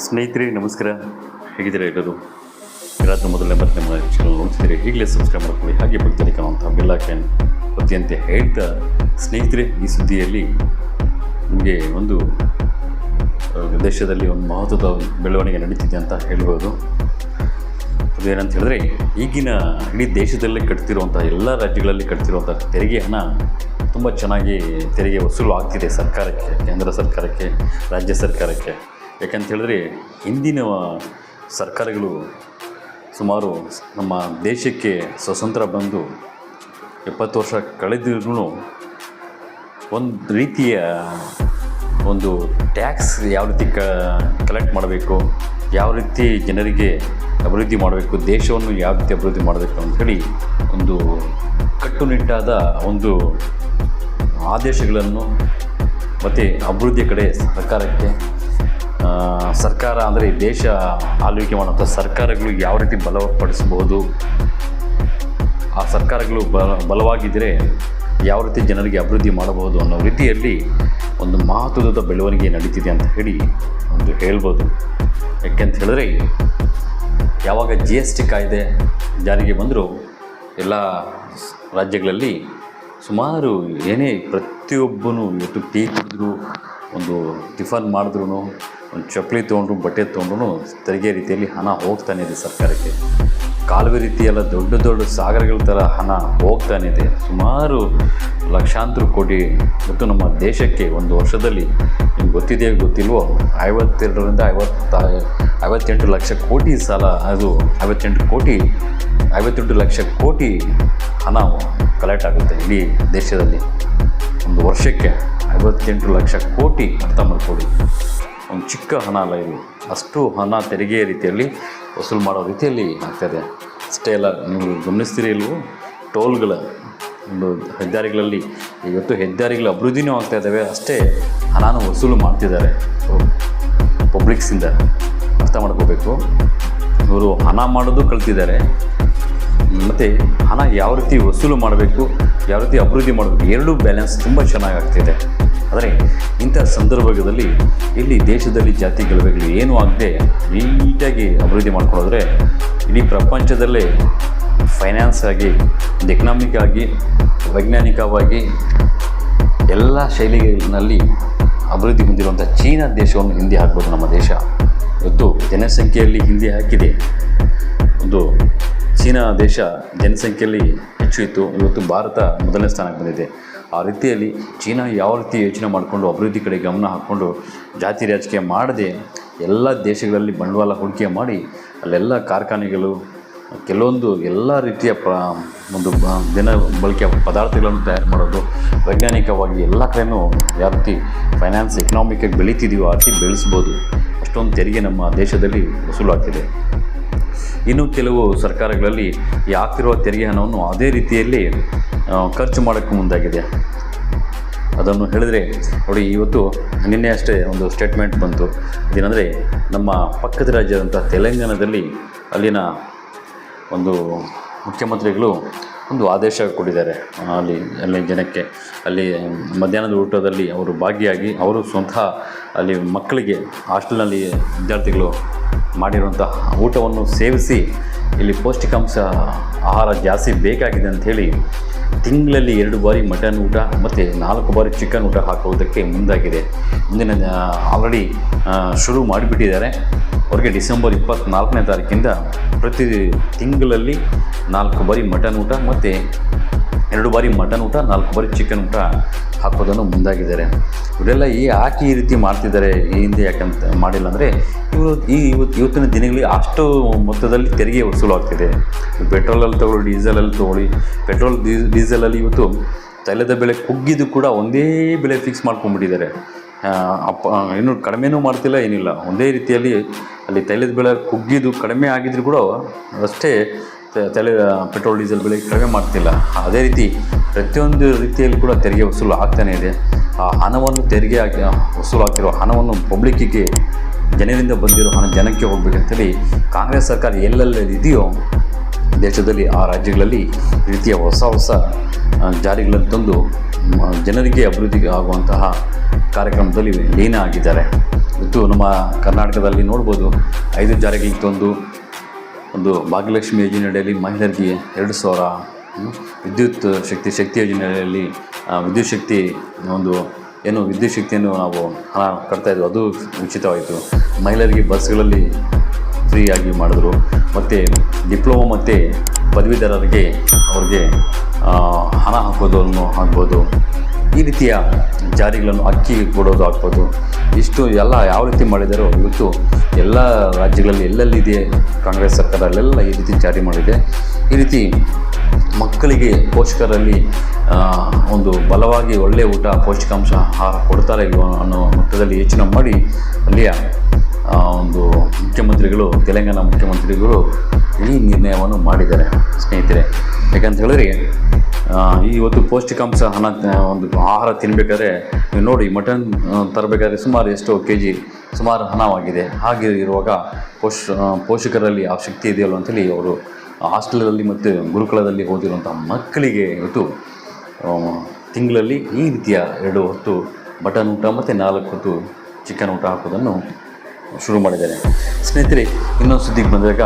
ಸ್ನೇಹಿತರೆ, ನಮಸ್ಕಾರ. ಹೇಗಿದ್ದೀರಾ ಎಲ್ಲರೂ? ರಾತ್ರಿ ಮೊದಲನೇ ಮತ್ತೆ ನಮ್ಮ ಚಾನಲ್ ನೋಡ್ತಿದ್ದೀರಿ? ಈಗಲೇ ಸಬ್ಸ್ಕ್ರೈಬ್ ಮಾಡ್ಕೊಳ್ಳಿ. ಹಾಗೆ ಬರ್ತೀನಿ ಕಾಣುವಂಥ ಬೆಲ್ಲೈಕನ್ ಅತ್ಯಂತ ಅಂತ ಹೇಳ್ತಾ ಸ್ನೇಹಿತರೆ, ಈ ಸುದ್ದಿಯಲ್ಲಿ ನಿಮಗೆ ಒಂದು ದೇಶದಲ್ಲಿ ಒಂದು ಮಹತ್ವದ ಬೆಳವಣಿಗೆ ನಡೀತಿದೆ ಅಂತ ಹೇಳ್ಬೋದು. ಅದೇನಂತ ಹೇಳಿದ್ರೆ, ಈಗಿನ ಇಡೀ ದೇಶದಲ್ಲೇ ಕಟ್ತಿರುವಂಥ ಎಲ್ಲ ರಾಜ್ಯಗಳಲ್ಲಿ ಕಟ್ತಿರುವಂಥ ತೆರಿಗೆ ಹಣ ತುಂಬ ಚೆನ್ನಾಗಿ ತೆರಿಗೆ ವಸೂಲು ಆಗ್ತಿದೆ ಸರ್ಕಾರಕ್ಕೆ, ಕೇಂದ್ರ ಸರ್ಕಾರಕ್ಕೆ, ರಾಜ್ಯ ಸರ್ಕಾರಕ್ಕೆ. ಯಾಕಂತ ಹೇಳಿದ್ರೆ ಹಿಂದಿನ ಸರ್ಕಾರಗಳು ಸುಮಾರು ನಮ್ಮ ದೇಶಕ್ಕೆ ಸ್ವತಂತ್ರ ಬಂದು ಎಪ್ಪತ್ತು ವರ್ಷ ಕಳೆದಿದ್ರು ಒಂದು ರೀತಿಯ ಒಂದು ಟ್ಯಾಕ್ಸ್ ಯಾವ ರೀತಿ ಕ ಕಲೆಕ್ಟ್ ಮಾಡಬೇಕು, ಯಾವ ರೀತಿ ಜನರಿಗೆ ಅಭಿವೃದ್ಧಿ ಮಾಡಬೇಕು, ದೇಶವನ್ನು ಯಾವ ರೀತಿ ಅಭಿವೃದ್ಧಿ ಮಾಡಬೇಕು ಅಂಥೇಳಿ ಒಂದು ಕಟ್ಟುನಿಟ್ಟಾದ ಒಂದು ಆದೇಶಗಳನ್ನು ಮತ್ತು ಅಭಿವೃದ್ಧಿಯ ಕಡೆ ಸರ್ಕಾರಕ್ಕೆ ಸರ್ಕಾರ ಅಂದರೆ ದೇಶ ಆಳ್ವಿಕೆ ಮಾಡುವಂಥ ಸರ್ಕಾರಗಳು ಯಾವ ರೀತಿ ಬಲಪಡಿಸಬಹುದು ಆ ಸರ್ಕಾರಗಳು ಬಲ ಬಲವಾಗಿದ್ದರೆ ಯಾವ ರೀತಿ ಜನರಿಗೆ ಅಭಿವೃದ್ಧಿ ಮಾಡಬಹುದು ಅನ್ನೋ ರೀತಿಯಲ್ಲಿ ಒಂದು ಮಹತ್ವದ ಬೆಳವಣಿಗೆ ನಡೀತಿದೆ ಅಂತ ಹೇಳಿ ಒಂದು ಹೇಳ್ಬೋದು. ಯಾಕೆಂತ ಹೇಳಿದ್ರೆ, ಯಾವಾಗ ಜಿ ಎಸ್ ಟಿ ಕಾಯ್ದೆ ಜಾರಿಗೆ ಬಂದರೂ ಎಲ್ಲ ರಾಜ್ಯಗಳಲ್ಲಿ ಸುಮಾರು ಏನೇ ಪ್ರತಿಯೊಬ್ಬನೂ ಇವತ್ತು ಟೀ ಕುಡಿದ್ರು, ಒಂದು ಟಿಫನ್ ಮಾಡಿದ್ರು ಒಂದು ಚಪ್ಪಲಿ ತೊಗೊಂಡ್ರು ಬಟ್ಟೆ ತೊಗೊಂಡ್ರು ತೆರಿಗೆ ರೀತಿಯಲ್ಲಿ ಹಣ ಹೋಗ್ತಾನೆ ಇದೆ ಸರ್ಕಾರಕ್ಕೆ. ಕಾಲುವೆ ರೀತಿಯೆಲ್ಲ ದೊಡ್ಡ ದೊಡ್ಡ ಸಾಗರಗಳ ಥರ ಹಣ ಹೋಗ್ತಾನೆ ಇದೆ. ಸುಮಾರು ಲಕ್ಷಾಂತರ ಕೋಟಿ ಮತ್ತು ನಮ್ಮ ದೇಶಕ್ಕೆ ಒಂದು ವರ್ಷದಲ್ಲಿ ನಿಮ್ಗೆ ಗೊತ್ತಿದೆಯೋ ಗೊತ್ತಿಲ್ವೋ, ಐವತ್ತೆರಡರಿಂದ ಐವತ್ತ, ಐವತ್ತೆಂಟು ಲಕ್ಷ ಕೋಟಿ ಸಾಲ, ಅದು ಐವತ್ತೆಂಟು ಕೋಟಿ, ಐವತ್ತೆಂಟು ಲಕ್ಷ ಕೋಟಿ ಹಣ ಕಲೆಕ್ಟ್ ಆಗುತ್ತೆ ಇಡೀ ದೇಶದಲ್ಲಿ. ಒಂದು ವರ್ಷಕ್ಕೆ ಐವತ್ತೆಂಟು ಲಕ್ಷ ಕೋಟಿ ಅರ್ಥ ಮಾಡ್ಕೊಳ್ಳಿ. ಒಂದು ಚಿಕ್ಕ ಹಣ ಅಲ್ಲ ಇದು. ಅಷ್ಟು ಹಣ ತೆರಿಗೆ ರೀತಿಯಲ್ಲಿ ವಸೂಲು ಮಾಡೋ ರೀತಿಯಲ್ಲಿ ಆಗ್ತಾಯಿದೆ ಅಷ್ಟೇ ಅಲ್ಲ, ನೀವು ಗಮನಿಸ್ತೀರಿ ಇಲ್ವೋ, ಟೋಲ್ಗಳ ಒಂದು ಹೆದ್ದಾರಿಗಳಲ್ಲಿ ಇವತ್ತು ಹೆದ್ದಾರಿಗಳ ಅಭಿವೃದ್ಧಿನೂ ಆಗ್ತಾ ಇದ್ದಾವೆ. ಅಷ್ಟೇ ಹಣನ ವಸೂಲು ಮಾಡ್ತಿದ್ದಾರೆ. ಪಬ್ಲಿಕ್ಸಿಂದ ಅರ್ಥ ಮಾಡ್ಕೋಬೇಕು. ಇವರು ಹಣ ಮಾಡೋದು ಕಲ್ತಿದ್ದಾರೆ. ಮತ್ತು ಹಣ ಯಾವ ರೀತಿ ವಸೂಲು ಮಾಡಬೇಕು, ಯಾವ ರೀತಿ ಅಭಿವೃದ್ಧಿ ಮಾಡಬೇಕು, ಎರಡೂ ಬ್ಯಾಲೆನ್ಸ್ ತುಂಬ ಚೆನ್ನಾಗಿ ಆಗ್ತಿದೆ ಆದರೆ ಇಂಥ ಸಂದರ್ಭದಲ್ಲಿ ಇಲ್ಲಿ ದೇಶದಲ್ಲಿ ಜಾತಿ ಗಲಭೆಗಳು ಏನೂ ಆಗದೆ ನೀಟಾಗಿ ಅಭಿವೃದ್ಧಿ ಮಾಡ್ಕೊಳ್ಳೋದ್ರೆ ಇಡೀ ಪ್ರಪಂಚದಲ್ಲೇ ಫೈನಾನ್ಸ್ ಆಗಿ, ಒಂದು ಎಕನಾಮಿಕ್ ಆಗಿ, ವೈಜ್ಞಾನಿಕವಾಗಿ ಎಲ್ಲ ಶೈಲಿಗಳಲ್ಲಿ ಅಭಿವೃದ್ಧಿ ಹೊಂದಿರುವಂಥ ಚೀನಾ ದೇಶವನ್ನು ಹಿಂದೆ ಹಾಕ್ಬೋದು ನಮ್ಮ ದೇಶ. ಇವತ್ತು ಜನಸಂಖ್ಯೆಯಲ್ಲಿ ಹಿಂದೆ ಹಾಕಿದೆ. ಒಂದು ಚೀನಾ ದೇಶ ಜನಸಂಖ್ಯೆಯಲ್ಲಿ ಹೆಚ್ಚು ಇತ್ತು. ಇವತ್ತು ಭಾರತ ಮೊದಲನೇ ಸ್ಥಾನಕ್ಕೆ ಬಂದಿದೆ. ಆ ರೀತಿಯಲ್ಲಿ ಚೀನಾ ಯಾವ ರೀತಿ ಯೋಚನೆ ಮಾಡಿಕೊಂಡು ಅಭಿವೃದ್ಧಿ ಕಡೆ ಗಮನ ಹಾಕ್ಕೊಂಡು ಜಾತಿ ರಾಜಕೀಯ ಮಾಡದೆ ಎಲ್ಲ ದೇಶಗಳಲ್ಲಿ ಬಂಡವಾಳ ಹೂಡಿಕೆ ಮಾಡಿ ಅಲ್ಲೆಲ್ಲ ಕಾರ್ಖಾನೆಗಳು, ಕೆಲವೊಂದು ಎಲ್ಲ ರೀತಿಯ ಪ್ರ, ಒಂದು ದಿನ ಬಳಕೆ ಪದಾರ್ಥಗಳನ್ನು ತಯಾರು ಮಾಡೋದು, ವೈಜ್ಞಾನಿಕವಾಗಿ ಎಲ್ಲ ಕಡೆಯೂ ಯಾವ ರೀತಿ ಫೈನಾನ್ಸ್ ಎಕನಾಮಿಕಾಗಿ ಬೆಳೀತಿದೆಯೋ ಆ ರೀತಿ ಬೆಳೆಸ್ಬೋದು. ಅಷ್ಟೊಂದು ತೆರಿಗೆ ನಮ್ಮ ದೇಶದಲ್ಲಿ ವಸೂಲಾಗ್ತಿದೆ. ಇನ್ನು ಕೆಲವು ಸರ್ಕಾರಗಳಲ್ಲಿ ಈ ಆಗ್ತಿರುವ ತೆರಿಗೆ ಹಣವನ್ನು ಅದೇ ರೀತಿಯಲ್ಲಿ ಖರ್ಚು ಮಾಡೋಕ್ಕೆ ಮುಂದಾಗಿದೆ. ಅದನ್ನು ಹೇಳಿದರೆ, ನೋಡಿ, ಇವತ್ತು ನಿನ್ನೆ ಅಷ್ಟೇ ಒಂದು ಸ್ಟೇಟ್ಮೆಂಟ್ ಬಂತು. ಇದೇನೆಂದರೆ, ನಮ್ಮ ಪಕ್ಕದ ರಾಜ್ಯದಂಥ ತೆಲಂಗಾಣದಲ್ಲಿ ಅಲ್ಲಿನ ಒಂದು ಮುಖ್ಯಮಂತ್ರಿಗಳು ಒಂದು ಆದೇಶ ಕೊಟ್ಟಿದ್ದಾರೆ. ಅಲ್ಲಿ ಅಲ್ಲಿ ಜನಕ್ಕೆ, ಅಲ್ಲಿ ಮಧ್ಯಾಹ್ನದ ಊಟದಲ್ಲಿ ಅವರು ಭಾಗಿಯಾಗಿ ಅವರು ಸ್ವತಃ ಅಲ್ಲಿ ಮಕ್ಕಳಿಗೆ ಹಾಸ್ಟೆಲ್ನಲ್ಲಿ ವಿದ್ಯಾರ್ಥಿಗಳು ಮಾಡಿರುವಂಥ ಊಟವನ್ನು ಸೇವಿಸಿ ಇಲ್ಲಿ ಪೌಷ್ಟಿಕಾಂಶ ಆಹಾರ ಜಾಸ್ತಿ ಬೇಕಾಗಿದೆ ಅಂಥೇಳಿ ತಿಂಗಳಲ್ಲಿ ಎರಡು ಬಾರಿ ಮಟನ್ ಊಟ ಮತ್ತು ನಾಲ್ಕು ಬಾರಿ ಚಿಕನ್ ಊಟ ಹಾಕುವುದಕ್ಕೆ ಮುಂದಾಗಿದೆ. ಮುಂದಿನ ಆಲ್ರೆಡಿ ಶುರು ಮಾಡಿಬಿಟ್ಟಿದ್ದಾರೆ. ಅವ್ರಿಗೆ ಡಿಸೆಂಬರ್ ಇಪ್ಪತ್ತ್ನಾಲ್ಕನೇ ತಾರೀಕಿಂದ ಪ್ರತಿ ತಿಂಗಳಲ್ಲಿ ನಾಲ್ಕು ಬಾರಿ ಮಟನ್ ಊಟ ಮತ್ತು ಎರಡು ಬಾರಿ ಮಟನ್ ಊಟ, ನಾಲ್ಕು ಬಾರಿ ಚಿಕನ್ ಊಟ ಹಾಕೋದನ್ನು ಮುಂದಾಗಿದ್ದಾರೆ. ಇವರೆಲ್ಲ ಈ ಹಾಕಿ ಈ ರೀತಿ ಮಾಡ್ತಿದ್ದಾರೆ, ಈ ಹಿಂದೆ ಯಾಕಂತ ಮಾಡಿಲ್ಲ ಅಂದರೆ ಇವರು ಈ ಇವತ್ತು ಇವತ್ತಿನ ದಿನಗಳಲ್ಲಿ ಅಷ್ಟು ಮೊತ್ತದಲ್ಲಿ ತೆರಿಗೆ ವಸೂಲು ಆಗ್ತಿದೆ ಪೆಟ್ರೋಲಲ್ಲಿ ತಗೊಳ್ಳಿ ಡೀಸೆಲಲ್ಲಿ ತೊಗೊಳ್ಳಿ, ಪೆಟ್ರೋಲ್ ಡೀಸೆಲಲ್ಲಿ ಇವತ್ತು ತೈಲದ ಬೆಲೆ ಕುಗ್ಗಿದ್ದು ಕೂಡ ಒಂದೇ ಬೆಲೆ ಫಿಕ್ಸ್ ಮಾಡ್ಕೊಂಡ್ಬಿಟ್ಟಿದ್ದಾರೆ. ಅಪ್ಪ, ಇನ್ನೂ ಕಡಿಮೆನೂ ಮಾಡ್ತಿಲ್ಲ, ಏನಿಲ್ಲ. ಒಂದೇ ರೀತಿಯಲ್ಲಿ ಅಲ್ಲಿ ತೈಲದ ಬೆಳೆ ಕುಗ್ಗಿದ್ದು ಕಡಿಮೆ ಆಗಿದ್ರು ಕೂಡ ಅಷ್ಟೇ ತೈಲ ಪೆಟ್ರೋಲ್, ಡೀಸೆಲ್ ಬೆಲೆ ಕಡಿಮೆ ಮಾಡ್ತಿಲ್ಲ. ಅದೇ ರೀತಿ ಪ್ರತಿಯೊಂದು ರೀತಿಯಲ್ಲಿ ಕೂಡ ತೆರಿಗೆ ವಸೂಲು ಆಗ್ತಾನೇ ಇದೆ. ಆ ಹಣವನ್ನು ತೆರಿಗೆ ಹಾಕಿ ವಸೂಲು ಆಗ್ತಿರೋ ಹಣವನ್ನು ಪಬ್ಲಿಕ್ಕಿಗೆ ಜನರಿಂದ ಬಂದಿರೋ ಹಣ ಜನಕ್ಕೆ ಹೋಗಬೇಕಂತೇಳಿ ಕಾಂಗ್ರೆಸ್ ಸರ್ಕಾರ ಎಲ್ಲೆಲ್ಲಿದೆಯೋ ದೇಶದಲ್ಲಿ, ಆ ರಾಜ್ಯಗಳಲ್ಲಿ ರೀತಿಯ ಹೊಸ ಹೊಸ ಜಾರಿಗಳನ್ನು ತಂದು ಜನರಿಗೆ ಅಭಿವೃದ್ಧಿಗೆ ಆಗುವಂತಹ ಕಾರ್ಯಕ್ರಮದಲ್ಲಿ ಲೀನ ಆಗಿದ್ದಾರೆ. ಇವತ್ತು ನಮ್ಮ ಕರ್ನಾಟಕದಲ್ಲಿ ನೋಡ್ಬೋದು, ಐದು ಜಾರಿಗಳಿಗೆ ತಂದು ಒಂದು ಭಾಗ್ಯಲಕ್ಷ್ಮಿ ಯೋಜನೆಯಡಿಯಲ್ಲಿ ಮಹಿಳೆಯರಿಗೆ ಎರಡು ಸಾವಿರ ವಿದ್ಯುತ್ ಶಕ್ತಿ ಶಕ್ತಿ ಯೋಜನೆಯಲ್ಲಿ ವಿದ್ಯುತ್ ಶಕ್ತಿ ಒಂದು, ಏನು ವಿದ್ಯುತ್ ಶಕ್ತಿಯನ್ನು ನಾವು ಹಣ ಕಟ್ತಾಯಿದ್ವು ಅದು ಉಚಿತವಾಯಿತು. ಮಹಿಳೆಯರಿಗೆ ಬಸ್ಗಳಲ್ಲಿ ಫ್ರೀಯಾಗಿ ಮಾಡಿದ್ರು. ಮತ್ತು ಡಿಪ್ಲೊಮೊ ಮತ್ತು ಪದವೀಧರರಿಗೆ ಅವ್ರಿಗೆ ಹಣ ಹಾಕೋದನ್ನು ಆಗ್ಬೋದು. ಈ ರೀತಿಯ ಜಾರಿಗಳನ್ನು ಅಕ್ಕಿ ಕೊಡೋದು ಆಗ್ಬೋದು. ಇಷ್ಟು ಎಲ್ಲ ಯಾವ ರೀತಿ ಮಾಡಿದರೂ ಇವತ್ತು ಎಲ್ಲ ರಾಜ್ಯಗಳಲ್ಲಿ ಎಲ್ಲೆಲ್ಲಿದೆ, ಕಾಂಗ್ರೆಸ್ ಸರ್ಕಾರ ಅಲ್ಲೆಲ್ಲ ಈ ರೀತಿ ಜಾರಿ ಮಾಡಿದೆ. ಈ ರೀತಿ ಮಕ್ಕಳಿಗೆ ಪೋಷಕರಲ್ಲಿ ಒಂದು ಬಲವಾಗಿ ಒಳ್ಳೆಯ ಊಟ, ಪೌಷ್ಟಿಕಾಂಶ ಆಹಾರ ಕೊಡ್ತಾರೆ ಇಲ್ವೋ ಅನ್ನೋ ಮಟ್ಟದಲ್ಲಿ ಯೋಚನೆ ಮಾಡಿ ಅಲ್ಲಿಯ ಒಂದು ಮುಖ್ಯಮಂತ್ರಿಗಳು, ತೆಲಂಗಾಣ ಮುಖ್ಯಮಂತ್ರಿಗಳು ಈ ನಿರ್ಣಯವನ್ನು ಮಾಡಿದ್ದಾರೆ. ಸ್ನೇಹಿತರೆ, ಯಾಕಂತ ಹೇಳಿದ್ರೆ ಇವತ್ತು ಪೌಷ್ಟಿಕಾಂಶ ಹಣ ಒಂದು ಆಹಾರ ತಿನ್ನಬೇಕಾದ್ರೆ ನೀವು ನೋಡಿ, ಮಟನ್ ತರಬೇಕಾದ್ರೆ ಸುಮಾರು ಎಷ್ಟು ಕೆ ಜಿ ಸುಮಾರು ಹಣವಾಗಿದೆ. ಹಾಗೆ ಇರುವಾಗ ಪೋಷ ಪೋಷಕರಲ್ಲಿ ಆ ಶಕ್ತಿ ಇದೆಯಲ್ಲ ಅಂತೇಳಿ ಅವರು ಹಾಸ್ಟೆಲಲ್ಲಿ ಮತ್ತು ಗುರುಕುಲದಲ್ಲಿ ಓದಿರುವಂಥ ಮಕ್ಕಳಿಗೆ ಇವತ್ತು ತಿಂಗಳಲ್ಲಿ ಈ ರೀತಿಯ ಎರಡು ಹೊತ್ತು ಮಟನ್ ಊಟ ಮತ್ತು ನಾಲ್ಕು ಹೊತ್ತು ಚಿಕನ್ ಊಟ ಹಾಕೋದನ್ನು ಶುರು ಮಾಡಿದ್ದಾರೆ. ಸ್ನೇಹಿತರೆ, ಇನ್ನೊಂದು ಸುದ್ದಿಗೆ ಬಂದಾಗ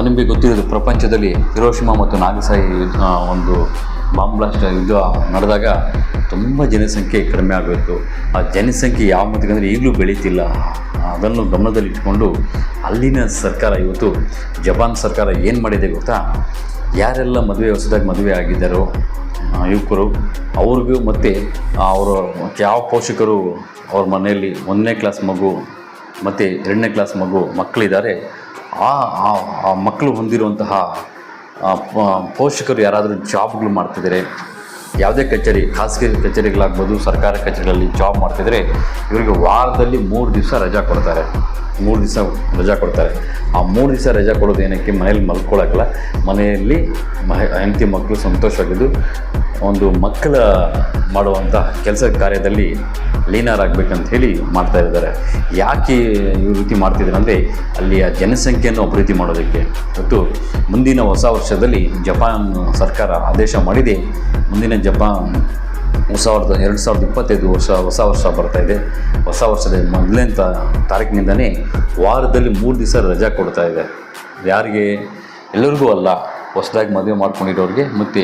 ನಿಮಗೆ ಗೊತ್ತಿರೋದು ಪ್ರಪಂಚದಲ್ಲಿ ಹಿರೋಶಿಮಾ ಮತ್ತು ನಾಗಸಾಯಿ ಒಂದು ಬಾಂಬ್ ಬ್ಲಾಸ್ಟ್ ಯುದ್ಧ ನಡೆದಾಗ ತುಂಬ ಜನಸಂಖ್ಯೆ ಕಡಿಮೆ ಆಗೋಯಿತು. ಆ ಜನಸಂಖ್ಯೆ ಯಾವ ಮಟ್ಟಿಗೆ ಈಗಲೂ ಬೆಳೀತಿಲ್ಲ. ಅದನ್ನು ಗಮನದಲ್ಲಿಟ್ಟುಕೊಂಡು ಅಲ್ಲಿನ ಸರ್ಕಾರ ಇವತ್ತು, ಜಪಾನ್ ಸರ್ಕಾರ ಏನು ಮಾಡಿದೆ ಗೊತ್ತಾ? ಯಾರೆಲ್ಲ ಮದುವೆ ಹೊಸದಾಗಿ ಮದುವೆ ಆಗಿದ್ದಾರೋ ಯುವಕರು, ಅವ್ರಿಗೂ ಮತ್ತು ಅವರು ಯಾವ ಪೋಷಕರು ಅವ್ರ ಮನೆಯಲ್ಲಿ ಒಂದನೇ ಕ್ಲಾಸ್ ಮಗು, ಮತ್ತು ಎರಡನೇ ಕ್ಲಾಸ್ ಮಗು ಮಕ್ಕಳಿದ್ದಾರೆ ಆ, ಆ- ಮಕ್ಕಳು ಹೊಂದಿರುವಂತಹ ಪೋಷಕರು ಯಾರಾದರೂ ಜಾಬ್ಗಳು ಮಾಡ್ತಿದ್ದಾರೆ ಯಾವುದೇ ಕಚೇರಿ, ಖಾಸಗಿ ಕಚೇರಿಗಳಾಗ್ಬೋದು, ಸರ್ಕಾರಿ ಕಚೇರಿಗಳಲ್ಲಿ ಜಾಬ್ ಮಾಡ್ತಿದ್ರೆ, ಇವರಿಗೆ ವಾರದಲ್ಲಿ ಮೂರು ದಿವಸ ರಜಾ ಕೊಡ್ತಾರೆ. ಮೂರು ದಿವಸ ರಜಾ ಕೊಡ್ತಾರೆ. ಆ ಮೂರು ದಿವಸ ರಜಾ ಕೊಡೋದು ಏನಕ್ಕೆ? ಮನೇಲಿ ಮಲ್ಕೊಳ್ಳೋಕ್ಕಲ್ಲ ಮನೆಯಲ್ಲಿ ಮಹ, ಹೆಂಡತಿ ಮಕ್ಕಳು ಸಂತೋಷವಾಗಿದ್ದು, ಒಂದು ಮಕ್ಕಳ ಮಾಡುವಂಥ ಕೆಲಸ ಕಾರ್ಯದಲ್ಲಿ ಲೀನರಾಗಬೇಕಂತ ಹೇಳಿ ಮಾಡ್ತಾ ಇದ್ದಾರೆ. ಯಾಕೆ ಈ ರೀತಿ ಮಾಡ್ತಿದ್ದಾರೆ ಅಂದರೆ ಅಲ್ಲಿಯ ಜನಸಂಖ್ಯೆಯನ್ನು ಅಭಿವೃದ್ಧಿ ಮಾಡೋದಕ್ಕೆ. ಮತ್ತು ಮುಂದಿನ ಹೊಸ ವರ್ಷದಲ್ಲಿ ಜಪಾನ್ ಸರ್ಕಾರ ಆದೇಶ ಮಾಡಿದೆ. ಮುಂದಿನ ಜಪಾನ್ ಹೊಸ ವರ್ಷ ಎರಡು ಸಾವಿರದ ಇಪ್ಪತ್ತೈದು ವರ್ಷ, ಹೊಸ ವರ್ಷ ಬರ್ತಾ ಇದೆ. ಹೊಸ ವರ್ಷದ ಮೊದಲನೇ ತಾರೀಕಿನಿಂದನೇ ವಾರದಲ್ಲಿ ಮೂರು ದಿವಸ ರಜಾ ಕೊಡ್ತಾ ಇದೆ. ಯಾರಿಗೆ? ಎಲ್ಲರಿಗೂ ಅಲ್ಲ. ಹೊಸದಾಗಿ ಮದುವೆ ಮಾಡ್ಕೊಂಡಿರೋರಿಗೆ. ಮತ್ತು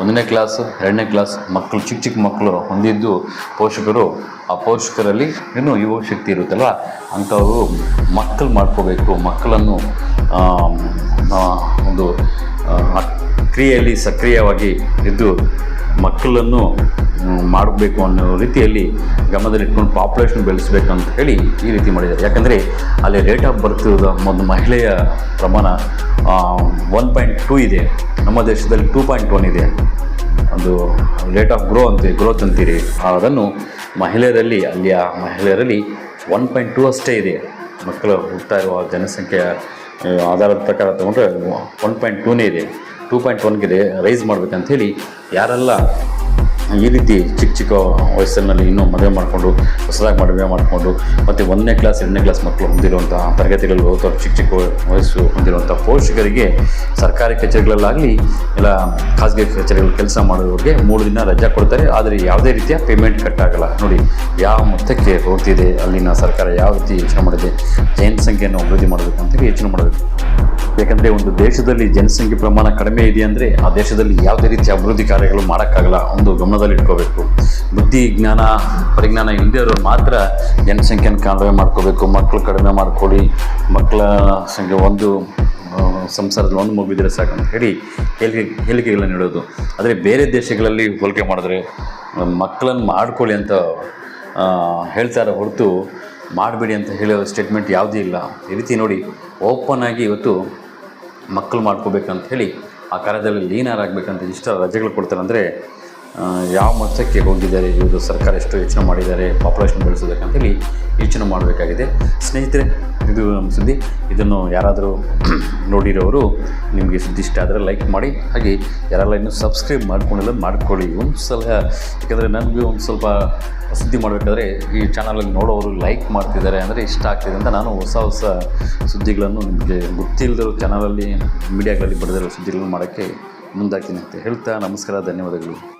ಒಂದನೇ ಕ್ಲಾಸ್ ಎರಡನೇ ಕ್ಲಾಸ್ ಮಕ್ಕಳು, ಚಿಕ್ಕ ಚಿಕ್ಕ ಮಕ್ಕಳು ಹೊಂದಿದ್ದು ಪೋಷಕರು ಆ ಪೋಷಕರಲ್ಲಿ ಇನ್ನೂ ಯುವ ಶಕ್ತಿ ಇರುತ್ತಲ್ಲ ಅಂಥವರು ಮಕ್ಕಳು ಮಾಡ್ಕೋಬೇಕು. ಮಕ್ಕಳನ್ನು ಒಂದು ಕ್ರಿಯೆಯಲ್ಲಿ ಸಕ್ರಿಯವಾಗಿ ಇದ್ದು ಮಕ್ಕಳನ್ನು ಮಾಡಬೇಕು ಅನ್ನೋ ರೀತಿಯಲ್ಲಿ ಗಮನದಲ್ಲಿಟ್ಕೊಂಡು ಪಾಪ್ಯುಲೇಷನ್ ಅಂತ ಹೇಳಿ ಈ ರೀತಿ ಮಾಡಿದ್ದಾರೆ. ಯಾಕಂದರೆ ಅಲ್ಲಿ ರೇಟ್ ಆಫ್ ಬರ್ತ್ ಒಂದು ಮಹಿಳೆಯ ಪ್ರಮಾಣ ಒನ್ ಪಾಯಿಂಟ್ ಟೂ ಇದೆ. ನಮ್ಮ ದೇಶದಲ್ಲಿ ಟೂ ಪಾಯಿಂಟ್ ಒನ್ ಇದೆ. ಒಂದು ರೇಟ್ ಆಫ್ ಗ್ರೋ ಅಂತೀವಿ ಗ್ರೋತ್ ಅಂತೀರಿ. ಅದನ್ನು ಮಹಿಳೆಯರಲ್ಲಿ, ಅಲ್ಲಿಯ ಮಹಿಳೆಯರಲ್ಲಿ ಒನ್ ಪಾಯಿಂಟ್ ಟೂ ಅಷ್ಟೇ ಇದೆ. ಮಕ್ಕಳು ಹುಡ್ತಾ ಇರುವ ಜನಸಂಖ್ಯೆಯ ಆಧಾರದ ಪ್ರಕಾರ ತೊಗೊಂಡ್ರೆ ಒನ್ ಪಾಯಿಂಟ್ ಟೂನೇ ಇದೆ. ಟೂ ಪಾಯಿಂಟ್ ಒನ್ಗಿದೆ ರೈಸ್ ಮಾಡ್ಬೇಕಂತ ಹೇಳಿ ಯಾರೆಲ್ಲ ಈ ರೀತಿ ಚಿಕ್ಕ ಚಿಕ್ಕ ವಯಸ್ಸಿನಲ್ಲಿ ಇನ್ನೂ ಮದುವೆ ಮಾಡಿಕೊಂಡು, ಹೊಸದಾಗಿ ಮದುವೆ ಮಾಡಿಕೊಂಡು, ಮತ್ತು ಒಂದನೇ ಕ್ಲಾಸ್ ಎರಡನೇ ಕ್ಲಾಸ್ ಮಕ್ಕಳು ಹೊಂದಿರುವಂಥ ತರಗತಿಗಳು, ಅಥವಾ ಚಿಕ್ಕ ಚಿಕ್ಕ ವಯಸ್ಸು ಹೊಂದಿರುವಂಥ ಪೋಷಕರಿಗೆ ಸರ್ಕಾರಿ ಕಚೇರಿಗಳಲ್ಲಾಗಲಿ, ಇಲ್ಲ ಖಾಸಗಿ ಕಚೇರಿಗಳು ಕೆಲಸ ಮಾಡೋರಿಗೆ ಮೂರು ದಿನ ರಜಾ ಕೊಡ್ತಾರೆ. ಆದರೆ ಯಾವುದೇ ರೀತಿಯ ಪೇಮೆಂಟ್ ಕಟ್ ಆಗಲ್ಲ. ನೋಡಿ, ಯಾವ ಮೊತ್ತಕ್ಕೆ ಹೋಗ್ತಿದೆ, ಅಲ್ಲಿನ ಸರ್ಕಾರ ಯಾವ ರೀತಿ ಯೋಚನೆ ಮಾಡಿದೆ ಜನಸಂಖ್ಯೆಯನ್ನು ಅಭಿವೃದ್ಧಿ ಮಾಡಬೇಕು ಅಂತೇಳಿ ಯೋಚನೆ ಮಾಡಬೇಕು. ಯಾಕಂದರೆ ಒಂದು ದೇಶದಲ್ಲಿ ಜನಸಂಖ್ಯೆ ಪ್ರಮಾಣ ಕಡಿಮೆ ಇದೆ ಅಂದರೆ ಆ ದೇಶದಲ್ಲಿ ಯಾವುದೇ ರೀತಿಯ ಅಭಿವೃದ್ಧಿ ಕಾರ್ಯಗಳು ಮಾಡೋಕ್ಕಾಗಲ್ಲ ಒಂದು ಗಮನದಲ್ಲಿ ಇಟ್ಕೋಬೇಕು. ಬುದ್ಧಿ, ಜ್ಞಾನ, ಪರಿಜ್ಞಾನ ಇಲ್ಲದೇ ಇರೋರು ಮಾತ್ರ ಜನಸಂಖ್ಯೆಯನ್ನು ಕಡಿಮೆ ಮಾಡ್ಕೋಬೇಕು. ಮಕ್ಕಳು ಕಡಿಮೆ ಮಾಡ್ಕೊಳ್ಳಿ. ಮಕ್ಕಳ ಸಂಖ್ಯೆ ಒಂದು ಸಂಸಾರದಲ್ಲಿ ಒಂದು ಮಗುವಿದ್ರೆ ಸಾಕಂತ ಹೇಳಿ ಹೇಳಿಕೆ, ಹೇಳಿಕೆಗಳನ್ನ ನೀಡೋದು. ಆದರೆ ಬೇರೆ ದೇಶಗಳಲ್ಲಿ ಹೋಲಿಕೆ ಮಾಡಿದ್ರೆ, ಮಕ್ಕಳನ್ನು ಮಾಡ್ಕೊಳ್ಳಿ ಅಂತ ಹೇಳ್ತಾರೆ ಹೊರತು ಮಾಡಬೇಡಿ ಅಂತ ಹೇಳೋ ಸ್ಟೇಟ್ಮೆಂಟ್ ಯಾವುದೂ ಇಲ್ಲ. ಈ ರೀತಿ ನೋಡಿ ಓಪನ್ ಆಗಿ ಇವತ್ತು ಮಕ್ಕಳು ಮಾಡ್ಕೋಬೇಕಂತ ಹೇಳಿ ಆ ಕಾರ್ಯದಲ್ಲಿ ಲೀನರಾಗಬೇಕಂತ ಇಷ್ಟ ರಜೆಗಳು ಕೊಡ್ತಾರೆ ಅಂದರೆ ಯಾವ ಮಟ್ಟಕ್ಕೆ ಹೋಗಿದ್ದಾರೆ, ಇವರು ಸರ್ಕಾರ ಎಷ್ಟು ಯೋಚನೆ ಮಾಡಿದ್ದಾರೆ ಪಾಪ್ಯುಲೇಷನ್ ಬೆಳೆಸೋದಕ್ಕಂತೇಳಿ ಯೋಚನೆ ಮಾಡಬೇಕಾಗಿದೆ. ಸ್ನೇಹಿತರೆ ಇದು ನಮ್ಮ ಸುದ್ದಿ. ಇದನ್ನು ಯಾರಾದರೂ ನೋಡಿರೋರು ನಿಮಗೆ ಸುದ್ದಿ ಇಷ್ಟ ಆದರೆ ಲೈಕ್ ಮಾಡಿ. ಹಾಗೆ ಯಾರೆಲ್ಲ ಇನ್ನೂ ಸಬ್ಸ್ಕ್ರೈಬ್ ಮಾಡ್ಕೊಂಡಿಲ್ಲ, ಮಾಡ್ಕೊಳ್ಳಿ. ಒಂದು ಸಲ, ಯಾಕಂದರೆ ನನಗೂ ಒಂದು ಸ್ವಲ್ಪ ಸುದ್ದಿ ಮಾಡಬೇಕಾದ್ರೆ ಈ ಚಾನಲಲ್ಲಿ ನೋಡೋರು ಲೈಕ್ ಮಾಡ್ತಿದ್ದಾರೆ ಅಂದರೆ ಇಷ್ಟ ಆಗ್ತಿದೆ ಅಂತ ನಾನು ಹೊಸ ಹೊಸ ಸುದ್ದಿಗಳನ್ನು ನಿಮಗೆ ಗೊತ್ತಿಲ್ಲದಿರೋ ಚಾನಲಲ್ಲಿ ಮೀಡಿಯಾಗಳಲ್ಲಿ ಬರೆದಿರೋ ಸುದ್ದಿಗಳನ್ನು ಮಾಡೋಕ್ಕೆ ಮುಂದಾಗ್ತೀನಿ ಅಂತ ಹೇಳ್ತಾ ನಮಸ್ಕಾರ, ಧನ್ಯವಾದಗಳು.